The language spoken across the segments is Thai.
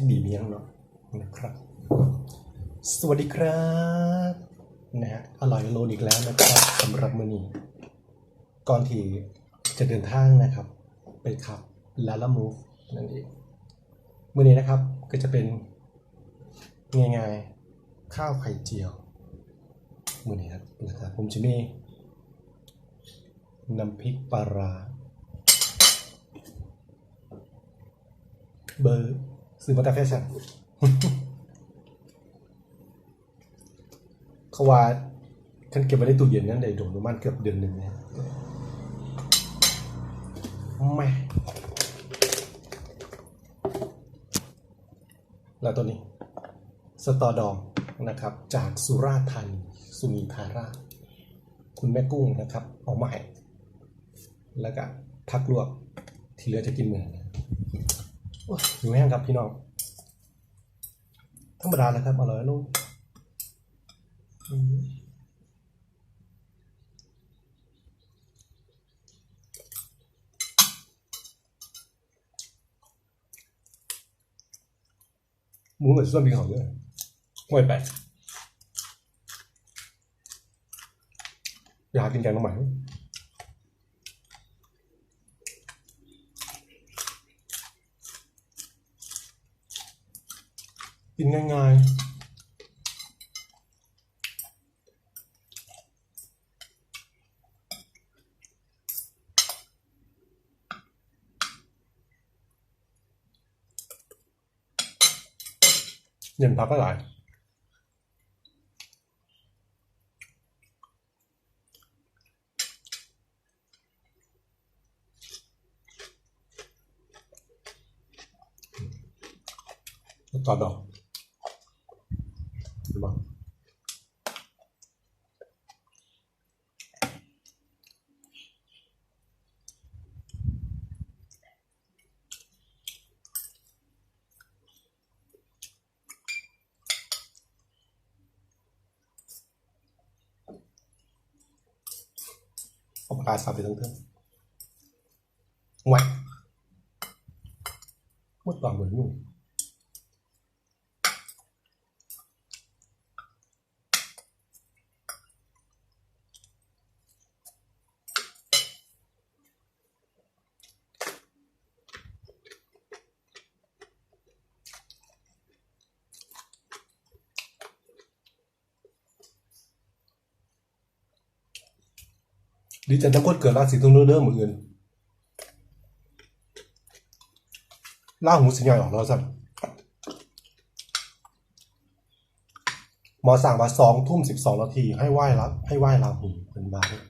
จิ้งหนีเมียงเนาะนะครับ สวัสดีครับนะฮะอร่อยโลนอีกแล้วนะครับสำหรับมื้อนี้ ก่อนที่จะเดินทางนะครับ ไปขับลาลามูฟนั่นเองมื้อนี้นะครับก็จะเป็นง่ายๆข้าวไข่เจียวมื้อนี้ครับนะครับผมจะมีน้ำพริกปลาร้าเบอร์ ซื้อมาแต่แฟชั่นเขาว่าฉันเก็บไว้ในตู้เย็นนั่นได้โดนประมาณเกือบเดือนหนึ่งนะไม่แล้วตัวนี้ สตอดองนะครับ จากสุราธานีสุนีธารา คุณแม่กุ้งนะครับ เอามาให้แล้วก็พักลวกที่เหลือจะกินเหมือน กันโอ้ยอยู่แห้งครับพี่น้อง ธรรมดาแหล้วครับ อร่อยลูกหมูเหมือนส้มปีเขาเยอะห่วยแปดอยากกินแกงน้ำใหม่ กินง่ายๆเย็นพักก็หลาย ต่อดอกเห็นปะ เอาปากกาสับไปทั้งเท่งแหวกหมดปากเหมือนยุ่งดีใจทั้งคนเกิดราศีตุลเด้อมืออื่นล่าหูสิงใหญ่ออกแล้วสั่นหมอสั่งมาสองทุ่มสิบสองนาทีให้ไหว้ละให้ไหว้ลาหูเป็นบาด้วย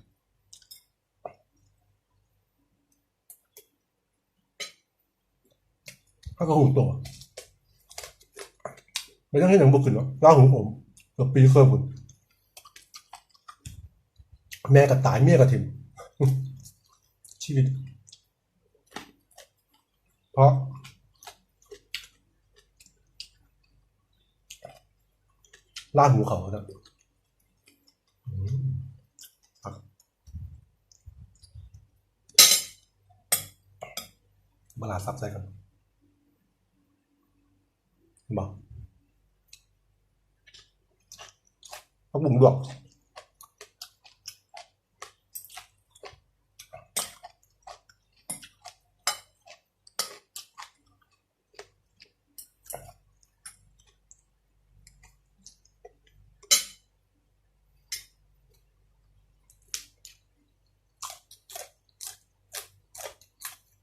ถ้าก็หูตัวไม่ต้องให้หนังบุกขึ้นหรอกล่าหูผมเกือบปีเคยบุญ แม่ก็ตายเมียก็ทิมชีวิต เพราะ ลาดหูเขาครับมครับมาลาซับใส่กันบอกพักบุ๋มดวก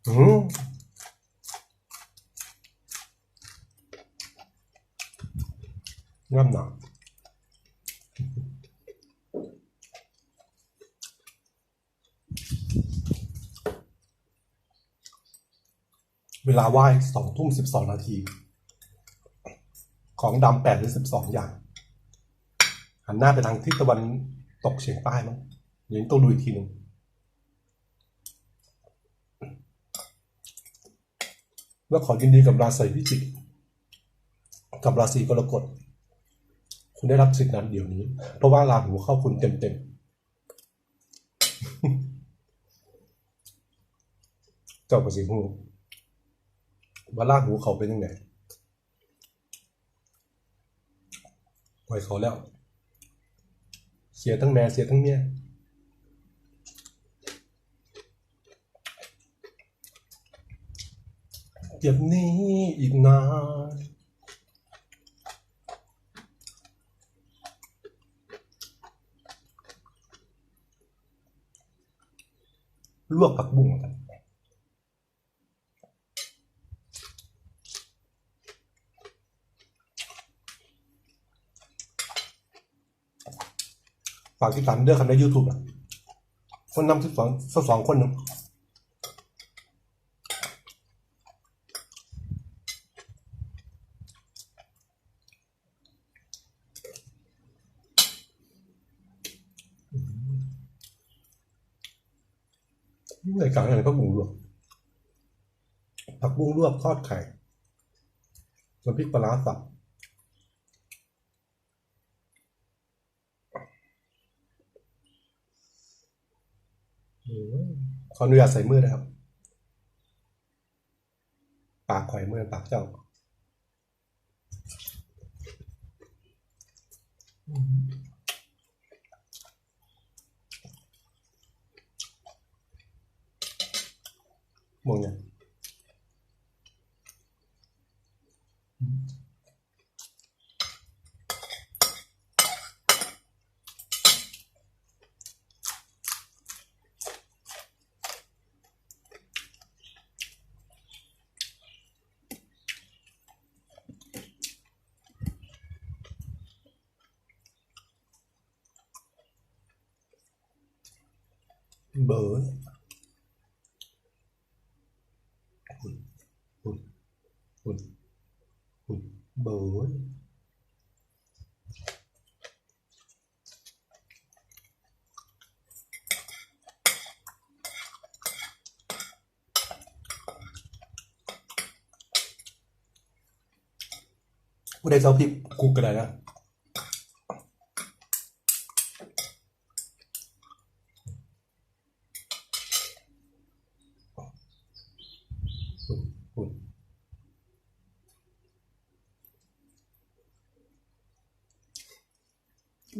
อืม ง่ำหนักเวลาไหว้สองทุ่มสิบสองนาที ของดำแปดหรือสิบสองอย่าง หันหน้าไปทางทิศตะวันตกเฉียงใต้มั้งเดี๋ยวต้องดูอีกทีหนึ่งว่าขอยินดีกับราศีพิจิก กับราศีกรกฎ คุณได้รับสิทธินั้นเดี๋ยวนี้ เพราะว่าราหูเข้าคุณเต็มๆเจ้าประสิทธิ์หูว่าราหูเขาเป็นยังไงไล่เขาแล้ว เสียทั้งแม่เสียทั้งเมียเก็บนี้อีกนาน ลวกผักบุ้งครับฝากติดตามเด้อครับใน YouTube อะ คนนำสิบสองสิบสองคนหนึ่ง ในกลางอะไรผักบุ้งลวกผักบุ้งลวกทอดไข่น้ำพริกปลาร้าสับขออนุญาตใส่มือนะครับ ปากไข่มือปากเจ้าม องเนี่ยเบิร์นหุ่นหุ่นหุ่นหุ่นเบิร์น ผู้ใดเจ้าพริกคุกก็ได้นะ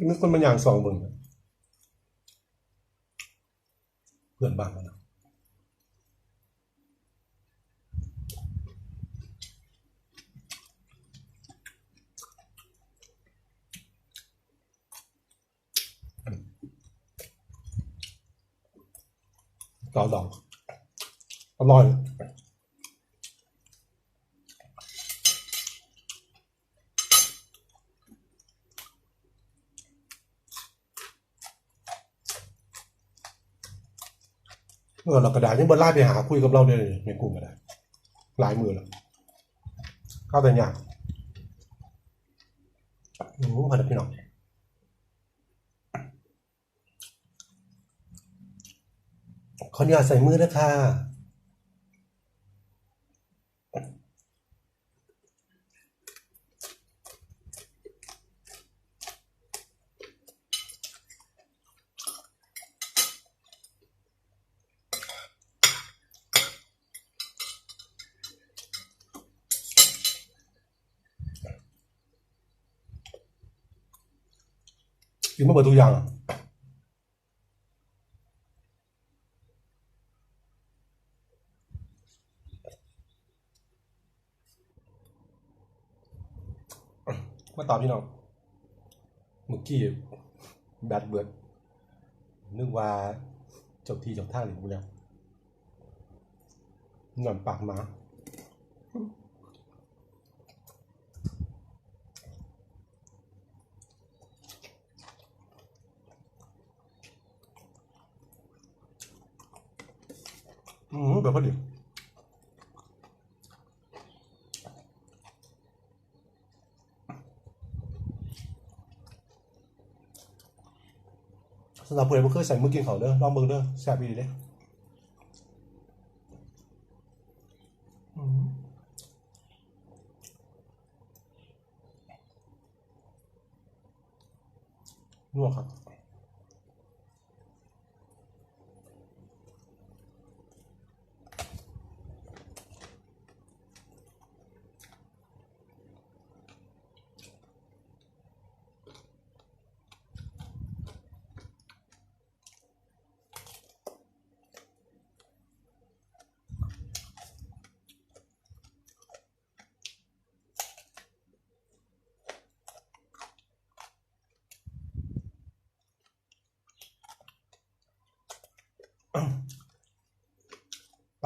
นึกคนมันอย่างสองเบึงนเพื่อนบ้านมันนะ ต่อดองอร่อยเมื่อเรากระดาษยังบนไล่ไปหาคุยกับเราเนี่ยในกลุ่มก็ได้หลายมือแล้วเข้าแต่ยากอืมพันพี่น้อง ขออนุญาตใส่มือนะค่ะกินมาเปิดทุกอย่างอะ มาตอบพี่น้องเมื่อกี้แบดเบิร์ดนึกว่าจบที่จบท่าหรือกูแล้วหนอนปากหมาอืมแบบพอดี สำหรับผู้ใดบ่เคยใส่มือกินเขาเด้อลองเบิ่งเด้อแซ่บดีเด้อนัวครับ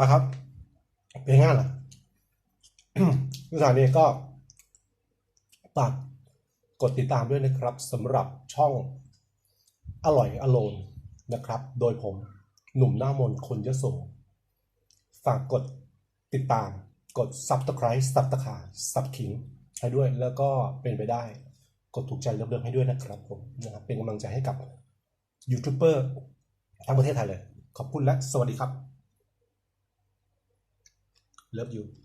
อะครับ เป็นง่ายเหรอสถานีก็ฝากกดติดตามด้วยนะครับสำหรับช่องอร่อยอโลนนะครับ โดยผมหนุ่มหน้ามนคนยโสฝากกดติดตามกด subscribe สับตะขาสับขิงให้ด้วยแล้วก็เป็นไปได้ กดถูกใจเลิฟๆให้ด้วยนะครับผมนะครับเป็นกำลังใจให้กับยูทูบเบอร์ทั้งประเทศไทยเลย ขอบคุณและสวัสดีครับ Love you